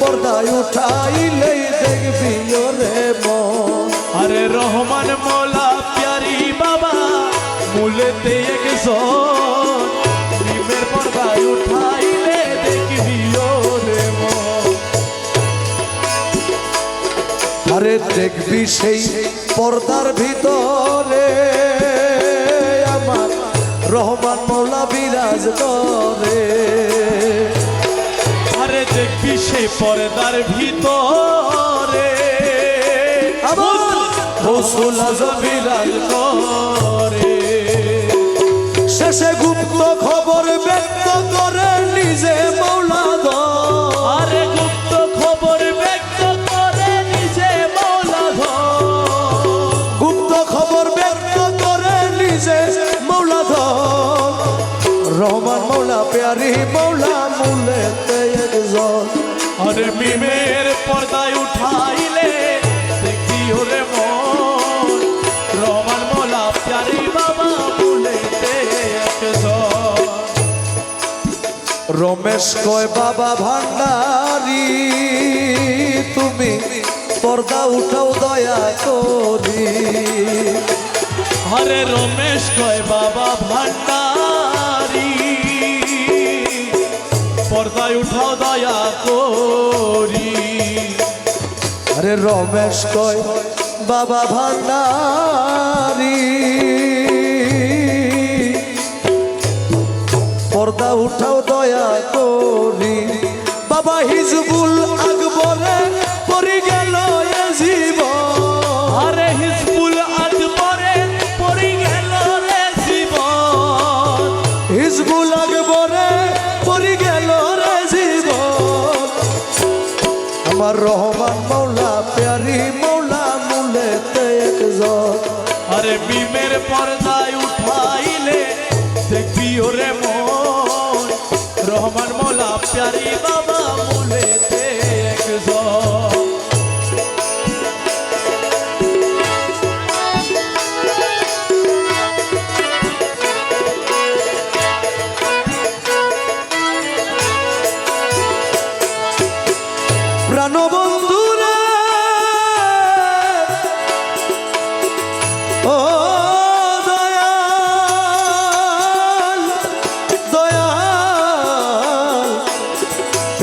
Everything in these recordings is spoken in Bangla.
পর্দায় উঠাইলেই দেখবি মন। আরে রহমান মোলা প্যারি বাবা মূলেতে একজন। নিমের পর্দায় উঠাইলে দেখবি আরে দেখবি সেই পর্দার ভিতরে আমার রহমান মৌলা বিরাজ করে। পর্দার ভিতরে। রসুল করে। শেষে গুপ্ত উঠাইলে রমেশ কয়, বাবা ভান্ডারি, তুমি পর্দা উঠাও দয়া করি। আরে রমেশ কয়, বাবা ভান্ডারি, পর্দায় উঠাও দয়া করি। আরে রমেশ কয় বাবা ভান্ডারি। পর্দা উঠাও দয়া করি বাবা হিজবুল আকবরে পর্দায় উঠাইলে দেখবি ওরে মন? রহমান মোলা প্যারি বাবা মুলেতে একজন। প্রাণবন্ধুরে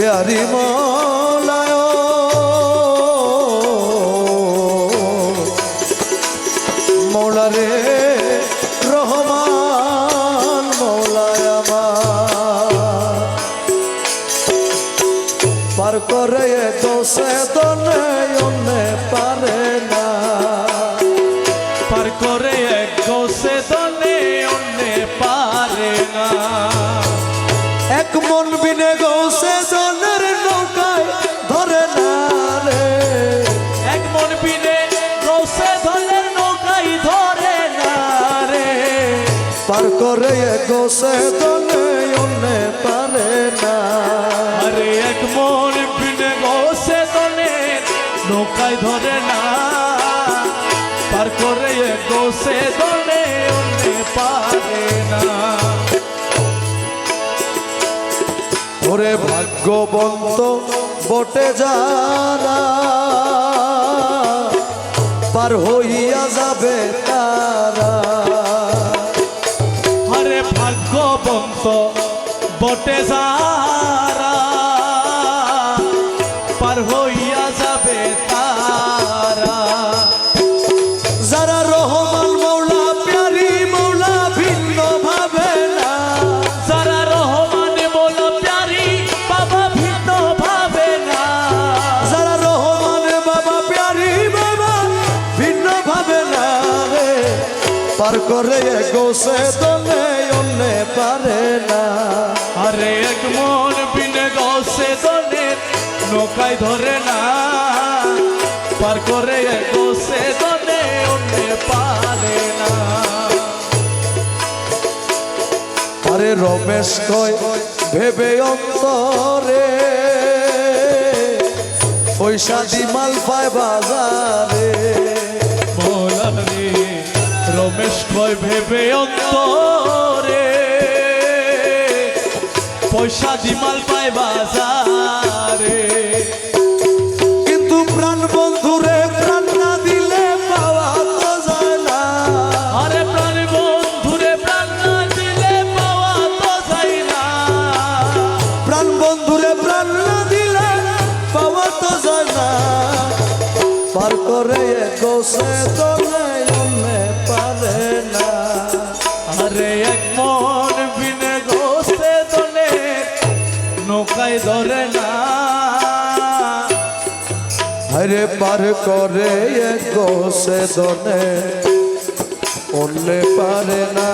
প্যারি মলায়। মৌলা রে রহমান মৌলায় আমার। পার করে তো দনে করে গৌসে দনে অন্যে পারে না। আরে এক মন বিনে গোসে দলের নৌকায় ধরে না। পার করে গোসে দলে অন্যে পারে না। ওরে ভাগ্যবন্ত বটে যারা পার হইয়া যাবে তারা। ভাগ্যবন্ত বটে যারা পার হইয়া করে গোসে দনে অন্যে পারে না। আরে এক মন বিনে গসে দনের নৌকায় ধরে না। পার করে গসে দনে অন্যে পারে না। আরে রমেশ কয় ভেবে অন্তরে পয়সা দি মাল পায় বাজারে। কয় ভেবে অন্তরে পয়সা দিমাল পায় বাজারে। কিন্তু প্রাণ বন্ধুরে প্রাণ না দিলে পাওয়া তো যায় না। আরে প্রাণ বন্ধুরে প্রাণ না দিলে পাওয়া তো যায় না। প্রাণ বন্ধুরে প্রাণ না দিলে পাওয়া তো যায় না। পার করে গোসে তো নেই পারে না। আরে এক মন বিনে গোসে দলে নৌকায় ধরে না। আরে পার করে গোসে দনে অন্যে পারে না।